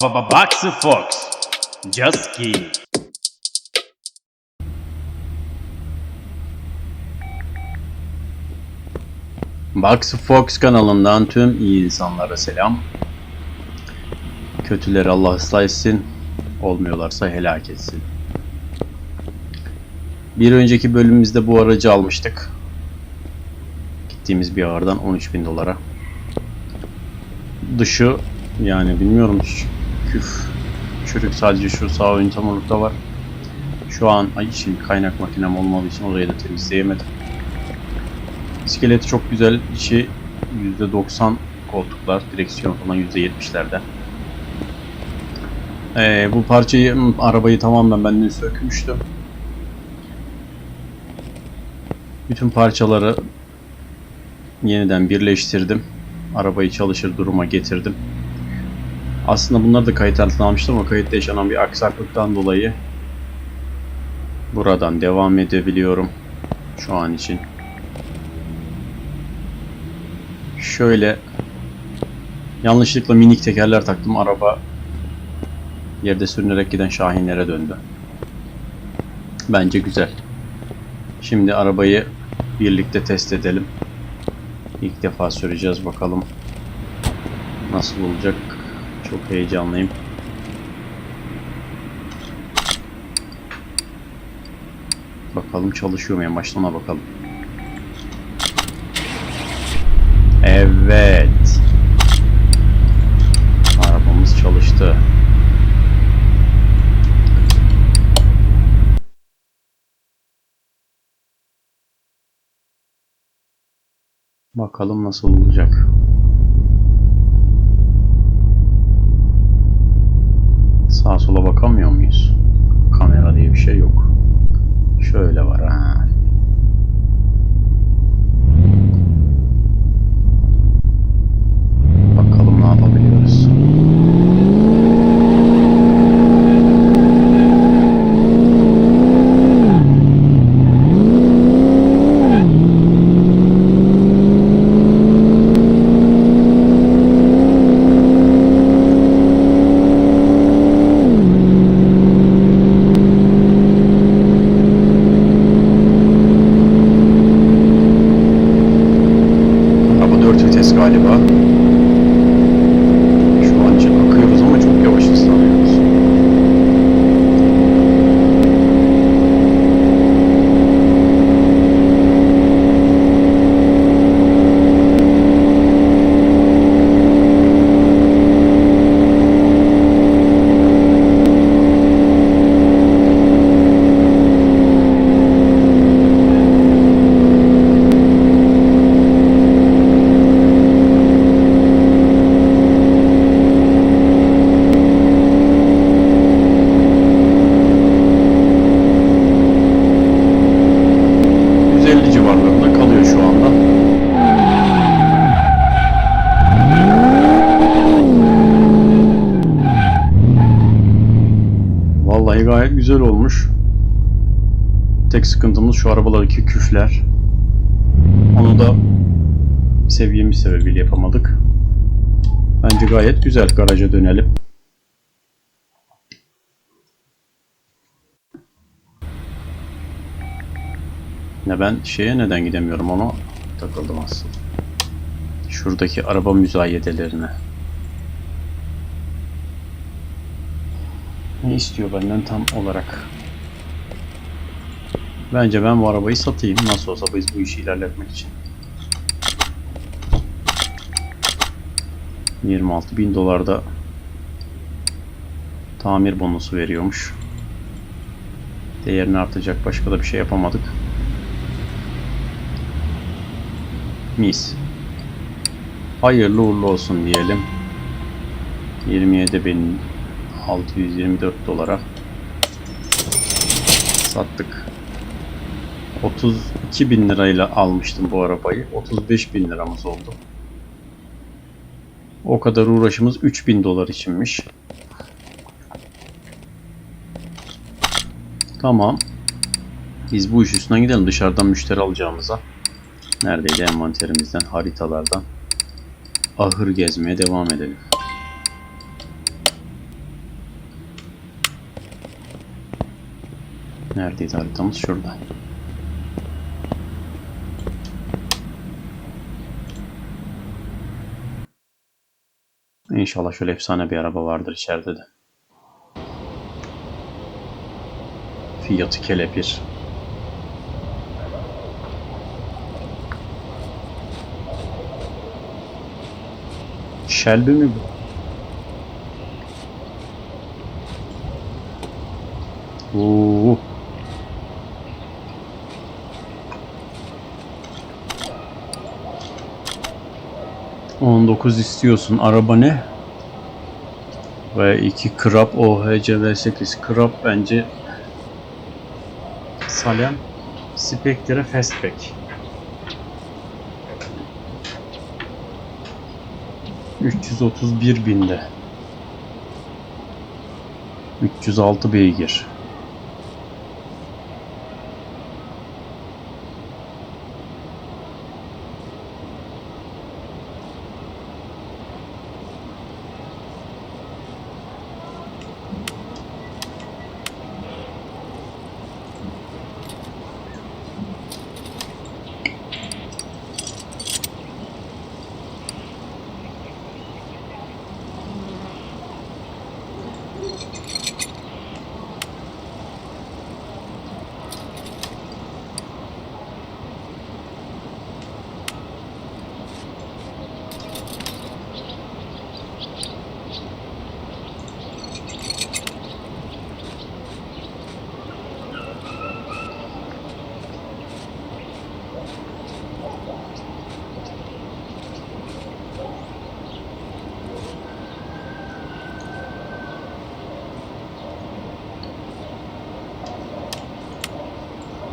Boxy Fox. Just Key. Box Fox kanalından tüm iyi insanlara selam. Kötüleri Allah ıslah etsin, olmuyorlarsa helak etsin. Bir önceki bölümümüzde bu aracı almıştık. Gittiğimiz bir ağırdan 13.000 dolara. Dışı yani bilmiyorum küf çürük sadece şu sağ ön tomurlukta var. Şu an ay şimdi kaynak makinem olmadığı için orayı da temizleyemedim. İskeleti çok güzel. İçi %90 koltuklar. Direksiyon falan %70'lerde. Ee, bu parçayı, hmm, arabayı tamamen benden sökmüştüm. Bütün parçaları yeniden birleştirdim. Arabayı çalışır duruma getirdim. Aslında bunları da kayıt altına almıştım ama kayıtta yaşanan bir aksaklıktan dolayı buradan devam edebiliyorum şu an için. Şöyle yanlışlıkla minik tekerler taktım. Araba yerde sürünerek giden Şahinlere döndü. Bence güzel. Şimdi arabayı birlikte test edelim. İlk defa süreceğiz bakalım. Nasıl olacak? Çok heyecanlıyım. Bakalım çalışıyor mu? En baştan bakalım. Evet. Arabamız çalıştı. Bakalım nasıl olacak. Sağa sola bakamıyor muyuz? Kamera diye bir şey yok. Şöyle var ha. Bakalım ne yapabiliyoruz. Araba 4 vites galiba. Şu an için akıyoruz ama çok yavaş hızlanıyoruz. %150 civarlarında kalıyor şu anda. Vallahi gayet güzel olmuş. Tek sıkıntımız şu arabalardaki küfler. Onu da seviyemiz sebebiyle yapamadık. Bence gayet güzel. Garaja dönelim. Ne ben şeye neden gidemiyorum onu takıldım aslında. Şuradaki araba müzayedelerine. Ne istiyor benden tam olarak? Bence ben bu arabayı satayım. Nasıl olsa biz bu işi ilerletmek için. 26 bin dolarda tamir bonusu veriyormuş. Değerini artacak başka da bir şey yapamadık. Mis. Hayırlı uğurlu olsun diyelim. 27.624 dolara sattık. 32 bin lirayla almıştım bu arabayı. 35 bin liramız oldu. O kadar uğraşımız 3000 dolar içinmiş. Tamam. Biz bu iş üstünden gidelim. Dışarıdan müşteri alacağımıza. Neredeydi envanterimizden, haritalardan. Ahır gezmeye devam edelim. Neredeydi haritamız? Şurada. İnşallah şöyle efsane bir araba vardır içeride de. Fiyatı kelepir. Shelby mi bu? Oo. On dokuz istiyorsun. Araba ne? Ve iki Krab OHC V8. Krab bence Salem Spectre Fastback. 331 binde. 306 beygir.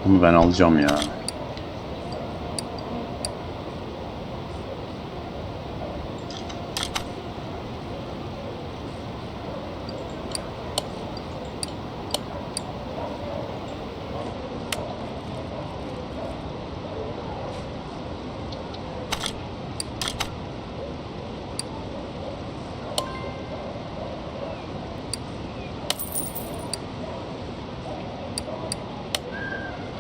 Bunu ben alacağım ya.